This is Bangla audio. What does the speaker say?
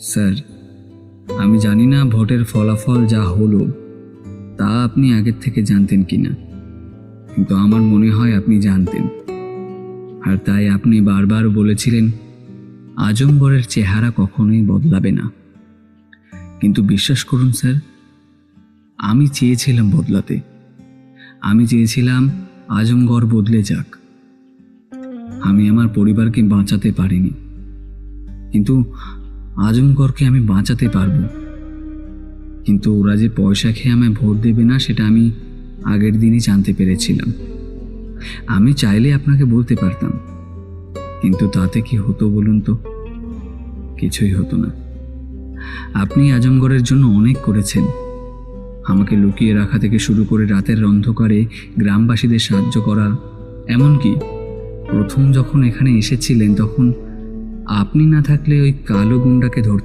স্যার, আমি জানি না ভোটের ফলাফল যা হলো, তা আপনি আগের থেকে জানতেন কি না কিন্তু আমার মনে হয় আপনি জানতেন। আর তাই আপনি বারবার বলেছিলেন, আজমগড়ের চেহারা কখনোই বদলাবে না। কিন্তু বিশ্বাস করুন স্যার, আমি চেয়েছিলাম বদলাতে। আমি চেয়েছিলাম আজমগড় বদলে যাক। আমি আমার পরিবারকে বাঁচাতে পারিনি। কিন্তু আজমগড়কে আমি বাঁচাতে পারব। কিন্তু ওরা যে পয়সা খেয়ে আমায় ভোট দেবে না, সেটা আমি আগের দিনই জানতে পেরেছিলাম। আমি চাইলে আপনাকে বলতে পারতাম। কিন্তু তাতে কি হতো বলুন তো? কিছুই হতো না। আপনি আজমগড়ের জন্য অনেক করেছেন। আমাকে লুকিয়ে রাখা থেকে শুরু করে রাতের অন্ধকারে গ্রামবাসীদের সাহায্য করা, এমনকি প্রথম যখন এখানে এসেছিলেন, তখন আপনি না থাকলে ওই কালো গুন্ডাকে ধরতে